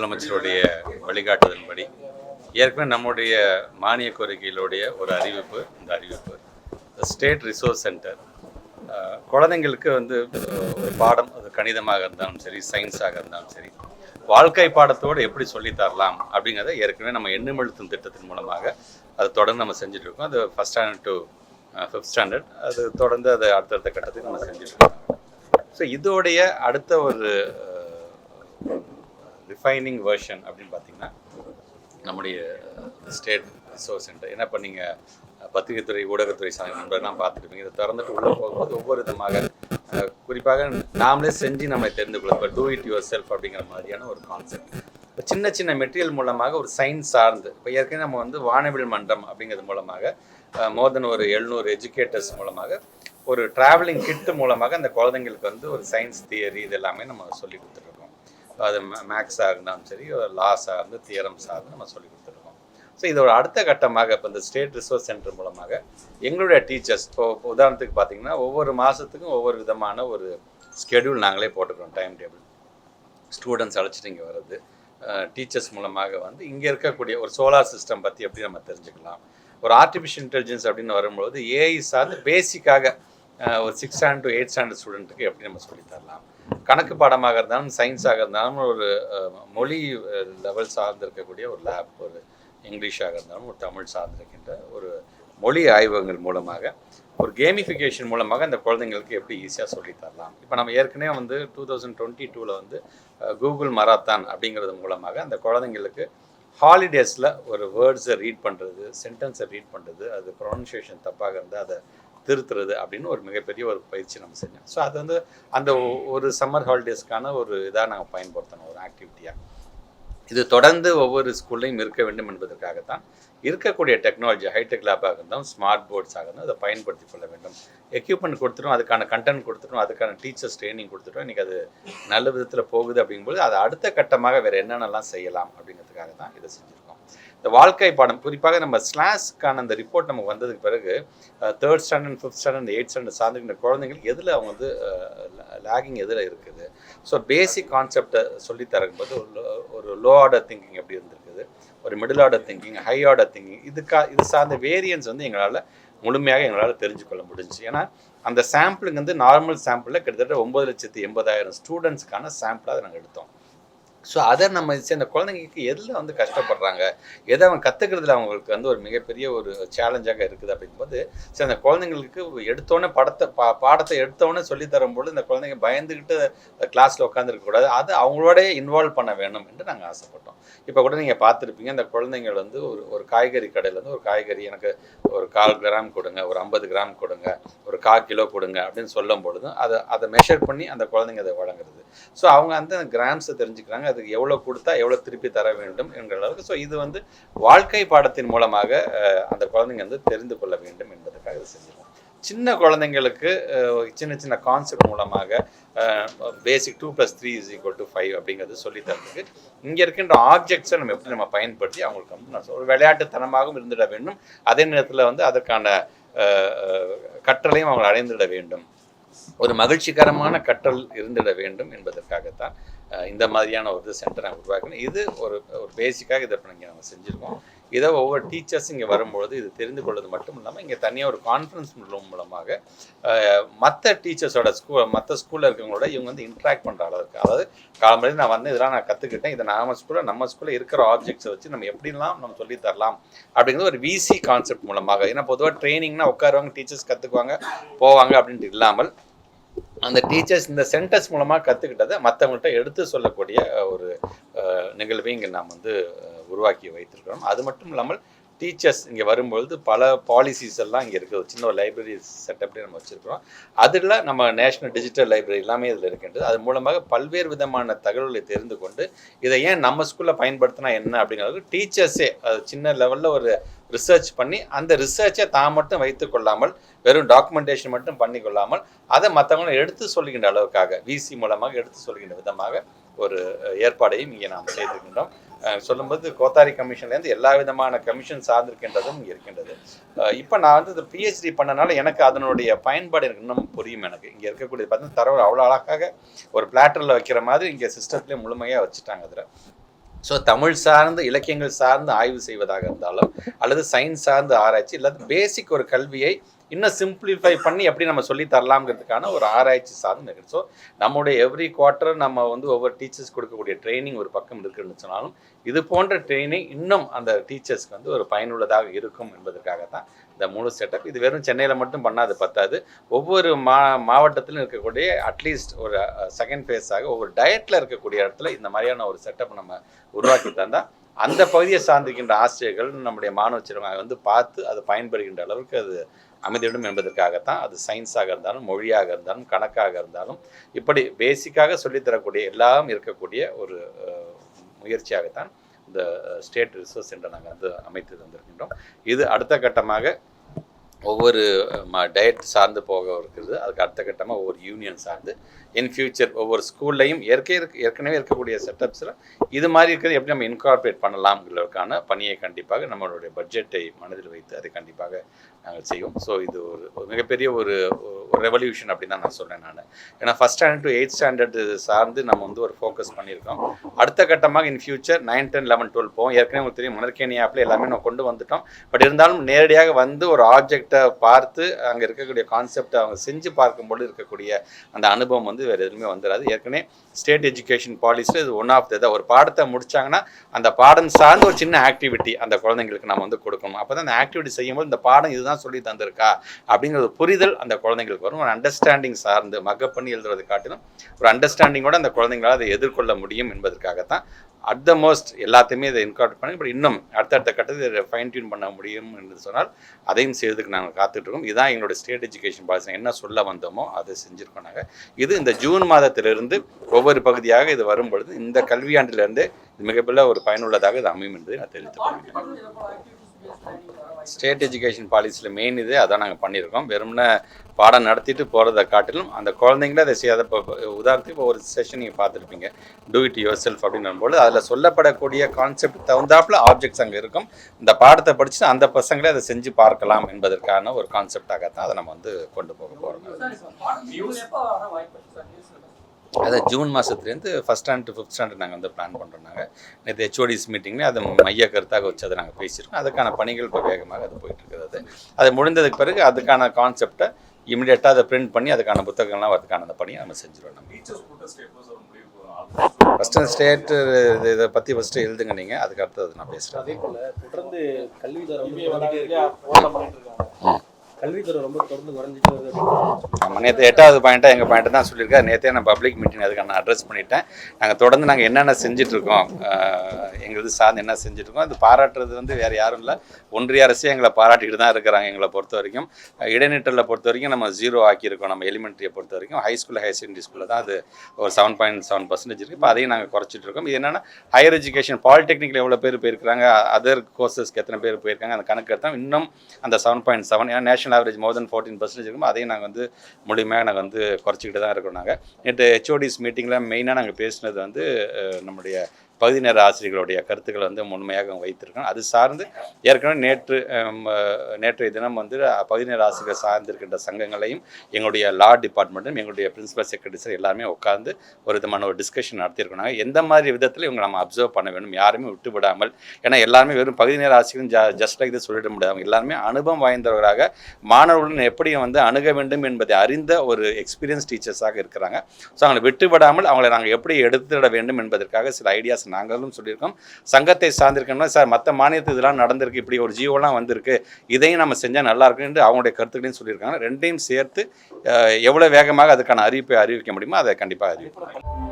முதலமைச்சருடைய வழிகாட்டுதலின்படி ஏற்கனவே நம்முடைய மானிய கோரிக்கைகளுடைய ஒரு அறிவிப்பு இந்த அறிவிப்பு ஸ்டேட் ரிசோர்ஸ் சென்டர் குழந்தைங்களுக்கு வந்து ஒரு பாடம் அது கணிதமாக இருந்தாலும் சரி சயின்ஸாக இருந்தாலும் சரி வாழ்க்கை பாடத்தோடு எப்படி சொல்லித் தரலாம் அப்படிங்கிறத ஏற்கனவே நம்ம எண்ணுமெழுத்தும் திட்டத்தின் மூலமாக அது தொடர்ந்து நம்ம செஞ்சுட்ருக்கோம். அது first standard to fifth standard அது தொடர்ந்து அது அடுத்தடுத்த கட்டத்துக்கு நம்ம செஞ்சுட்டு இருக்கோம் ஸோ இதோடைய அடுத்த ஒரு ரிஃபைனிங் வெர்ஷன் அப்படின்னு பார்த்தீங்கன்னா நம்முடைய ஸ்டேட் ரிசோர்ஸ் சென்டர் என்ன இப்போ நீங்கள் பத்திரிகைத்துறை ஊடகத்துறை சார்ந்த நண்பர்கள்லாம் பார்த்துருப்பீங்க. இதை திறந்துட்டு உள்ளே போகும்போது ஒவ்வொரு விதமாக குறிப்பாக நாமளே செஞ்சு நம்ம தெரிந்து கொள்ள இப்போ டூ இட் யுவர் செல்ஃப் அப்படிங்கிற மாதிரியான ஒரு கான்செப்ட் இப்போ சின்ன சின்ன மெட்டீரியல் மூலமாக ஒரு சயின்ஸ் சார்ந்து இப்போ ஏற்கனவே நம்ம வந்து வானவில் மன்றம் அப்படிங்கிறது மூலமாக மோர் தென் ஒரு எழுநூறு எஜுகேட்டர்ஸ் மூலமாக ஒரு ட்ராவலிங் கிட் மூலமாக அந்த குழந்தைங்களுக்கு வந்து ஒரு சயின்ஸ் தியரி இது எல்லாமே நம்ம சொல்லி கொடுத்துருக்கோம். அது மேக்ஸாக இருந்தாலும் சரி லாஸாக இருந்து தியரம் சார்ந்து நம்ம சொல்லி கொடுத்துருக்கோம். ஸோ இதோட அடுத்த கட்டமாக இப்போ இந்த ஸ்டேட் ரிசோர்ஸ் சென்டர் மூலமாக எங்களுடைய டீச்சர்ஸ் இப்போ உதாரணத்துக்கு பார்த்தீங்கன்னா ஒவ்வொரு மாதத்துக்கும் ஒவ்வொரு விதமான ஒரு ஸ்கெடியூல் நாங்களே போட்டுக்கிறோம் டைம் டேபிள் ஸ்டூடெண்ட்ஸ் அழைச்சிட்டு இங்கே வர்றது டீச்சர்ஸ் மூலமாக வந்து இங்கே இருக்கக்கூடிய ஒரு சோலார் சிஸ்டம் பற்றி எப்படி நம்ம தெரிஞ்சுக்கலாம். ஒரு ஆர்டிஃபிஷியல் இன்டெலிஜென்ஸ் அப்படின்னு வரும்பொழுது ஏஐ சார்ந்து பேசிக்காக ஒரு six standard to eight standard ஸ்டூடெண்ட்டுக்கு எப்படி நம்ம சொல்லித்தரலாம் கணக்கு பாடமாக இருந்தாலும் சயின்ஸாக இருந்தாலும் ஒரு மொழி லெவல் சார்ந்திருக்கக்கூடிய ஒரு லேப் ஒரு இங்கிலீஷாக இருந்தாலும் ஒரு தமிழ் சார்ந்திருக்கின்ற ஒரு மொழி ஆய்வகங்கள் மூலமாக ஒரு கேமிஃபிகேஷன் மூலமாக அந்த குழந்தைங்களுக்கு எப்படி ஈஸியாக சொல்லித்தரலாம் இப்போ நம்ம ஏற்கனவே வந்து டூ தௌசண்ட் டுவெண்ட்டி டூவில் வந்து கூகுள் மராத்தான் அப்படிங்கிறது மூலமாக அந்த குழந்தைங்களுக்கு ஹாலிடேஸில் ஒரு வேர்ட்ஸை ரீட் பண்ணுறது சென்டென்ஸை ரீட் பண்ணுறது அது ப்ரொனன்சியேஷன் தப்பாக இருந்தால் அதை திருத்துறது அப்படின்னு ஒரு மிகப்பெரிய ஒரு பயிற்சி நம்ம செஞ்சோம். ஸோ அது வந்து அந்த ஒ- ஒரு சம்மர் ஹாலிடேஸ்க்கான ஒரு இதாக நாங்கள் பயன்படுத்தணும் ஒரு ஆக்டிவிட்டியாக இது தொடர்ந்து ஒவ்வொரு ஸ்கூல்லையும் இருக்க வேண்டும் என்பதற்காகத்தான் இருக்கக்கூடிய டெக்னாலஜி ஹைடெக் லேபாக இருந்தாலும் ஸ்மார்ட் போர்ட்ஸாக இருந்தாலும் அதை பயன்படுத்தி கொள்ள வேண்டும். எக்யூப்மெண்ட் கொடுத்துட்டோம் அதுக்கான கண்டென்ட் கொடுத்துட்டோம் அதுக்கான டீச்சர்ஸ் ட்ரைனிங் கொடுத்துட்டோம் இன்றைக்கி அது நல்ல விதத்தில் போகுது அப்படிங்கும்போது அது அடுத்த கட்டமாக வேறு என்னென்னலாம் செய்யலாம் அப்படிங்கிறதுக்காக தான் இதை செஞ்சுருக்கோம். இந்த வாழ்க்கை பாடம் குறிப்பாக நம்ம ஸ்லாஸ்க்கான அந்த ரிப்போர்ட் நமக்கு வந்ததுக்கு பிறகு third standard fifth standard eight standard சார்ந்திருக்கிற குழந்தைங்களுக்கு எதில் அவங்க வந்து லேகிங் எதில் இருக்குது? ஸோ பேசிக் கான்செப்டை சொல்லி தரும்போது ஒரு ஒரு லோ ஆர்டர் திங்கிங் எப்படி இருந்திருக்கு? ஒரு middle order thinking high order thinking இதுக்கா இது சார்ந்த வேரியன்ஸ் வந்து எங்களால் முழுமையாக எங்களால் தெரிஞ்சுக்கொள்ள முடிஞ்சுச்சு. ஏன்னா அந்த சாம்பிளுங்க வந்து நார்மல் சாம்பிளில் கிட்டத்தட்ட ஒம்பது லட்சத்தி எண்பதாயிரம் ஸ்டூடெண்ட்ஸ்க்கான சாம்பிளாக அதை நாங்கள் எடுத்தோம். ஸோ அதை நம்ம அந்த குழந்தைங்களுக்கு எதில் வந்து கஷ்டப்படுறாங்க? எதை அவங்க கற்றுக்கிறதுல அவங்களுக்கு வந்து ஒரு மிகப்பெரிய ஒரு சேலஞ்சாக இருக்குது அப்படிங்கும்போது சரி அந்த குழந்தைங்களுக்கு எடுத்தோடனே படத்தை பா பாடத்தை எடுத்தோடனே சொல்லித்தரும்போது இந்த குழந்தைங்க பயந்துக்கிட்டு கிளாஸில் உட்காந்துருக்கக்கூடாது அது அவங்களோட இன்வால்வ் பண்ண வேணும் என்று நாங்கள் ஆசைப்பட்டோம். இப்போ கூட நீங்கள் பார்த்துருப்பீங்க அந்த குழந்தைங்கள் வந்து ஒரு ஒரு காய்கறி கடையில் ஒரு காய்கறி எனக்கு ஒரு கால் கிராம் கொடுங்க ஒரு ஐம்பது கிராம் கொடுங்க ஒரு கால் கிலோ கொடுங்க அப்படின்னு சொல்லும் பொழுதும் அதை அதை மெஷர் பண்ணி அந்த குழந்தைங்க அதை வழங்குறது. ஸோ அவங்க அந்த கிராம்ஸை தெரிஞ்சுக்கிறாங்க அதுக்கு எவ்வளோ கொடுத்தா எவ்வளோ திருப்பி தர வேண்டும் என்கிற அளவுக்கு. ஸோ இது வந்து வாழ்க்கை பாடத்தின் மூலமாக அந்த குழந்தைங்க வந்து தெரிந்து கொள்ள வேண்டும் என்பதற்காக இது செஞ்சிருக்கோம். சின்ன குழந்தைங்களுக்கு சின்ன சின்ன கான்செப்ட் மூலமாக basic two plus three is equal to five அப்படிங்கிறது சொல்லித்தரதுக்கு இங்கே இருக்கின்ற ஆப்ஜெக்ட்ஸை நம்ம எப்படி நம்ம பயன்படுத்தி அவங்களுக்கு வந்து நான் ஒரு விளையாட்டுத்தனமாகவும் இருந்துட வேண்டும். அதே நேரத்தில் வந்து அதற்கான கற்றலையும் அவங்க அடைந்துட வேண்டும். ஒரு மகிழ்ச்சிகரமான கற்றல் இருந்திட வேண்டும் என்பதற்காகத்தான் இந்த மாதிரியான ஒரு சென்டர் நான் உருவாக்கணும் இது ஒரு ஒரு பேசிக்காக இதை இப்போ இங்கே நாங்கள் செஞ்சுருக்கோம். இதை ஒவ்வொரு டீச்சர்ஸ் இங்கே வரும்பொழுது இது தெரிந்து கொள்வது மட்டும் இல்லாமல் இங்கே தனியாக ஒரு கான்ஃபரன்ஸ் மூலமாக மற்ற டீச்சர்ஸோட ஸ்கூல் மற்ற ஸ்கூலில் இருக்கிறவங்களோட இவங்க வந்து இன்ட்ராக்ட் பண்ணுற அளவுக்கு. அதாவது காலம்படி நான் வந்து இதெல்லாம் நான் கற்றுக்கிட்டேன் இதை நம்ம ஸ்கூலில் நம்ம ஸ்கூலில் இருக்கிற ஆப்ஜெக்ட்ஸை வச்சு நம்ம எப்படிலாம் நம்ம சொல்லி தரலாம் அப்படிங்கிறது ஒரு விசி கான்செப்ட் மூலமாக. ஏன்னா பொதுவாக ட்ரைனிங்னா உட்காருவாங்க டீச்சர்ஸ் கற்றுக்குவாங்க போவாங்க அப்படின்ட்டு இல்லாமல் அந்த டீச்சர்ஸ் இந்த சென்டர்ஸ் மூலமாக கற்றுக்கிட்டதை மற்றவங்கள்ட்ட எடுத்து சொல்லக்கூடிய ஒரு நிகழ்வையும் நிகழ்வை இங்கே நாம் வந்து உருவாக்கி வைத்திருக்கிறோம். அது மட்டும் இல்லாமல் டீச்சர்ஸ் இங்கே வரும்பொழுது பல பாலிசிஸ் எல்லாம் இங்கே இருக்குது ஒரு சின்ன ஒரு லைப்ரரி செட்டப்லேயே நம்ம வச்சுருக்கிறோம். அதில் நம்ம நேஷனல் டிஜிட்டல் லைப்ரரி எல்லாமே இதில் இருக்கின்றது. அது மூலமாக பல்வேறு விதமான தகவல்களை தெரிந்து கொண்டு இதை ஏன் நம்ம ஸ்கூலில் பயன்படுத்தினா என்ன அப்படிங்கிறது டீச்சர்ஸே அது சின்ன லெவலில் ஒரு ரிசர்ச் பண்ணி அந்த ரிசர்ச்சை தான் மட்டும் வைத்து கொள்ளாமல் வெறும் டாக்குமெண்டேஷன் மட்டும் பண்ணி கொள்ளாமல் அதை மற்றவங்களும் எடுத்து சொல்லுகின்ற அளவுக்காக விசி மூலமாக எடுத்து சொல்கின்ற விதமாக ஒரு ஏற்பாடையும் இங்கே நாம் செய்திருக்கின்றோம். சொல்லும்போது கோத்தாரி கமிஷன்லேருந்து எல்லா விதமான கமிஷன் சார்ந்திருக்கின்றதும் இங்கே இருக்கின்றது. இப்போ நான் வந்து இது பிஹெச்டி பண்ணனால எனக்கு அதனுடைய பயன்பாடு எனக்கு இன்னும் புரியும் எனக்கு. இங்கே இருக்கக்கூடிய பார்த்தீங்கன்னா தரவு அவ்வளோ அழகாக ஒரு பிளாட்டரில் வைக்கிற மாதிரி இங்கே சிஸ்டத்துலேயே முழுமையாக வச்சுட்டாங்க அதில். ஸோ தமிழ் சார்ந்து இலக்கியங்கள் சார்ந்து ஆய்வு செய்வதாக இருந்தாலும் அல்லது சயின்ஸ் சார்ந்த ஆராய்ச்சி இல்லாத பேசிக் ஒரு கல்வியை இன்னும் சிம்பிளிஃபை பண்ணி எப்படி நம்ம சொல்லி தரலாம்ங்கிறதுக்கான ஒரு ஆராய்ச்சி சாதனை நிகழ்ச்சி ஸோ நம்முடைய எவ்ரி குவார்ட்டர் நம்ம வந்து ஒவ்வொரு டீச்சர்ஸ் கொடுக்கக்கூடிய ட்ரைனிங் ஒரு பக்கம் இருக்குன்னு சொன்னாலும் இது போன்ற ட்ரைனிங் இன்னும் அந்த டீச்சர்ஸ்க்கு வந்து ஒரு பயனுள்ளதாக இருக்கும் என்பதற்காக தான் இந்த முழு செட்டப் இது வெறும் சென்னையில் மட்டும் பண்ணாது பத்தாது. ஒவ்வொரு மா மாவட்டத்திலும் இருக்கக்கூடிய அட்லீஸ்ட் ஒரு செகண்ட் ஃபேஸாக ஒவ்வொரு டயட்டில் இருக்கக்கூடிய இடத்துல இந்த மாதிரியான ஒரு செட்டப் நம்ம உருவாக்கி தந்தால் அந்த பகுதியை சார்ந்திருக்கின்ற ஆசிரியர்கள் நம்முடைய மாணவ சிறுவங்க வந்து பார்த்து அது பயன்படுகின்ற அளவுக்கு அது அமைதிவிடும் என்பதற்காகத்தான் அது சயின்ஸாக இருந்தாலும் மொழியாக இருந்தாலும் கணக்காக இருந்தாலும் இப்படி பேசிக்காக சொல்லித்தரக்கூடிய எல்லாம் இருக்கக்கூடிய ஒரு முயற்சியாகத்தான் இந்த ஸ்டேட் ரிசர்ச் சென்டர் நாங்கள் வந்து அமைத்து தந்திருக்கின்றோம். இது அடுத்த கட்டமாக ஒவ்வொரு டயட் சார்ந்து போக இருக்குது. அதுக்கு அடுத்த கட்டமாக ஒவ்வொரு யூனியன் சார்ந்து. இன் ஃபியூச்சர் ஒவ்வொரு ஸ்கூல்லையும் ஏற்கே இருக்க ஏற்கனவே இருக்கக்கூடிய செட்டப்ஸில் இது மாதிரி இருக்கிறது எப்படி நம்ம இன்கார்பரேட் பண்ணலாம்ங்கிறதுக்கான பணியை கண்டிப்பாக நம்மளுடைய பட்ஜெட்டை மனதில் வைத்து அதை கண்டிப்பாக நாங்கள் செய்வோம். ஸோ இது ஒரு மிகப்பெரிய ஒரு ஒரு ரெவல்யூஷன் அப்படின்னு தான் நான் சொல்கிறேன் நான். ஏன்னா first standard to eight standard சார்ந்து நம்ம வந்து ஒரு ஃபோக்கஸ் பண்ணியிருக்கோம். அடுத்த கட்டமாக in future nine ten eleven twelve போவோம். ஏற்கனவே உங்களுக்கு தெரியும் மணற்கேணி ஆப்பில் எல்லாமே நம்ம கொண்டு வந்துட்டோம். பட் இருந்தாலும் நேரடியாக வந்து ஒரு ஆப்ஜெக்ட் பார்த்து அங்கே இருக்கக்கூடிய கான்செப்டை அவங்க செஞ்சு பார்க்கும்போது இருக்கக்கூடிய அந்த அனுபவம் வந்து வேறு எதுவுமே வந்துடாது ஏற்கனவே ஸ்டேட் எஜுகேஷன் பாலிசியில் இது ஒன் ஆஃப் த ஒரு பாடத்தை முடிச்சாங்கன்னா அந்த பாடம் சார்ந்த ஒரு சின்ன ஆக்டிவிட்டி அந்த குழந்தைங்களுக்கு நம்ம வந்து கொடுக்கணும். அப்போ தான் அந்த ஆக்டிவிட்டி செய்யும்போது இந்த பாடம் இதுதான் சொல்லி தந்திருக்கா அப்படிங்கிற ஒரு புரிதல் அந்த குழந்தைங்களுக்கு வரும். ஒரு அண்டர்ஸ்டாண்டிங் சார்ந்து மக்கப் பண்ணி எழுதுறது காட்டிலும் ஒரு அண்டர்ஸ்டாண்டிங்கோட அந்த குழந்தைங்களால் அதை எதிர்கொள்ள முடியும் என்பதற்காகத்தான் அட் த மோஸ்ட் எல்லாத்தையுமே இதை இன்கார்ட் பண்ணி பட் இன்னும் அடுத்தடுத்த கட்டத்தில் இதை ஃபைன் டியூன் பண்ண முடியும் என்று சொன்னால் அதையும் செய்வதற்கு நாங்கள் காத்துட்ருக்கோம் இதுதான் எங்களோட ஸ்டேட் எஜுகேஷன் பாலிசி என்ன சொல்ல வந்தோமோ அதை செஞ்சுருக்கோம் நாங்கள் இது இந்த ஜூன் மாதத்திலிருந்து ஒவ்வொரு பகுதியாக இது வரும் பொழுது இந்த கல்வியாண்டிலிருந்து மிகப்பெரிய ஒரு பயனுள்ளதாக இது அமையும் என்பதை நான் தெரிவித்துக் கொள்கிறேன். ஸ்டேட் எஜுகேஷன் பாலிசியில் மெயின் இது அதான் நாங்கள் பண்ணியிருக்கோம் வெறும்னே பாடம் நடத்திட்டு போகிறத காட்டிலும் அந்த குழந்தைங்கள அதை செய்யாத இப்போ உதாரணத்துக்கு இப்போ ஒரு செஷன் நீங்கள் பார்த்துருப்பீங்க. டூ இட் யுவர் செல்ஃப் அப்படின்னும்போது அதில் சொல்லப்படக்கூடிய கான்செப்ட் தகுந்தாப்பில் ஆப்ஜெக்ட்ஸ் அங்கே இருக்கும். இந்த பாடத்தை படித்து அந்த பசங்களே அதை செஞ்சு பார்க்கலாம் என்பதற்கான ஒரு கான்செப்டாகத்தான் அதை நம்ம வந்து கொண்டு போக போகிறோம் அதை ஜூன் மாதத்துலேருந்து first standard to fifth standard நாங்கள் வந்து பிளான் பண்ணுறோம் நாங்கள் நேற்று ஹெச்ஓடிஸ் மீட்டிங்கில் அதை மைய கருத்தாக வச்சு அதை நாங்கள் பேசியிருக்கோம். அதுக்கான பணிகள் இப்போ வேகமாக அது போயிட்டு இருக்குது அது. அது முடிந்ததுக்கு பிறகு அதுக்கான கான்செப்டை இமிடியேட்டாக அதை பிரிண்ட் பண்ணி அதுக்கான புத்தகங்கள்லாம் அதுக்கான அந்த பணியை நம்ம செஞ்சிருவோம் நம்ம. ஃபஸ்ட்டு ஸ்டேட்டு இதை பற்றி ஃபஸ்ட்டு எழுதுங்க நீங்கள் அதுக்கு அடுத்தது நான் பேசுகிறேன் அதே போல தொடர்ந்து கல்வித்தரம் கல்வித்துறை ரொம்ப தொடர்ந்து குறைஞ்சிட்டு வருது நம்ம நேற்று எட்டாவது பாயிண்ட்டாக எங்கள் பாயிண்ட் தான் சொல்லியிருக்கேன் நேற்றே நான் பப்ளிக் மீட்டிங் அதுக்கு நான் அட்ரஸ் பண்ணிட்டேன். நாங்கள் தொடர்ந்து நாங்கள் என்னென்ன செஞ்சிட்ருக்கோம் எங்களுக்கு சார்ந்து என்ன செஞ்சுட்ருக்கோம் அது பாராட்டுறது வந்து வேறு யாரும் இல்லை. ஒன்றிய அரசே எங்களை பாராட்டிக்கிட்டு தான் இருக்கிறாங்க எங்களை பொறுத்த வரைக்கும். அஹ் இடைநிற்றலை பொறுத்த வரைக்கும் நம்ம ஜீரோ ஆக்கியிருக்கோம் நம்ம எலிமெண்ட்ரியை பொறுத்த வரைக்கும். ஹை ஸ்கூல் ஹையர் செகண்டரி ஸ்கூலில் தான் அது ஒரு செவன் பாயிண்ட் செவன் பர்சன்டேஜ் இருக்குது இப்போ அதையும் நாங்கள் குறைச்சிட்டு இருக்கோம். இது என்னென்னா ஹையர் எஜுகேஷன் பாலிடெக்னிக்கில் எவ்வளோ பேர் போயிருக்காங்க அதர் கோர்சஸ்க்கு எத்தனை பேர் போயிருக்காங்க அந்த கணக்கு எடுத்தால் இன்னும் அந்த செவன் பாயிண்ட் செவன் ஏன்னா national average more than fourteen percentage இருக்கும் அதையும் நாங்கள் வந்து முழுமையாக நாங்கள் வந்து குறைச்சிக்கிட்டு தான் இருக்கோம் நாங்கள் நேற்று ஹெச்ஓடிஸ் மீட்டிங்கில் மெயினாக நாங்கள் பேசினது வந்து நம்முடைய பகுதி நேர ஆசிரியர்களுடைய கருத்துக்களை வந்து முழுமையாக வைத்திருக்கணும். அது சார்ந்து ஏற்கனவே நேற்று நேற்றைய தினம் வந்து பகுதிநேர பகுதி நேர ஆசிரியர் சார்ந்திருக்கின்ற சங்கங்களையும் எங்களுடைய லா டிபார்ட்மெண்ட்டும் எங்களுடைய பிரின்சிபல் செக்ரட்டரிஸ் எல்லாருமே உட்கார்ந்து ஒரு விதமான ஒரு டிஸ்கஷன் நடத்தியிருக்கோம் நாங்கள் எந்த மாதிரி விதத்தில் இவங்க நம்ம அப்சர்வ் பண்ண வேண்டும் யாருமே விட்டு விடாமல் ஏன்னா எல்லாருமே வெறும் பகுதி நேர ஆசிரியரும் ஜஸ்ட் லைக் இதை சொல்லிட முடியாது. எல்லாருமே அனுபவம் வாய்ந்தவர்களாக மாணவர்களுடன் எப்படி வந்து அணுக வேண்டும் என்பதை அறிந்த ஒரு எக்ஸ்பீரியன்ஸ் டீச்சர்ஸாக இருக்கிறாங்க. ஸோ அவங்களை விட்டு விடாமல் அவங்களை நாங்கள் எப்படி எடுத்துட வேண்டும் என்பதற்காக சில ஐடியாஸ் நாங்களும் சொல்லியிருக்கோம். சங்கத்தை சார்ந்திருக்கோம்னா சார் மற்ற மாநிலத்தில் இதெல்லாம் நடந்திருக்கு. இப்படி ஒரு ஜீவோலாம் வந்திருக்கு. இதையும் நம்ம செஞ்சால் நல்லா இருக்குன்னு என்று அவங்களுடைய கருத்துக்களையும் சொல்லியிருக்காங்க. ரெண்டையும் சேர்த்து எவ்வளோ எவ்வளவு வேகமாக அதுக்கான அறிவிப்பை அறிவிக்க முடியுமோ அதை கண்டிப்பாக அறிவிப்போம்.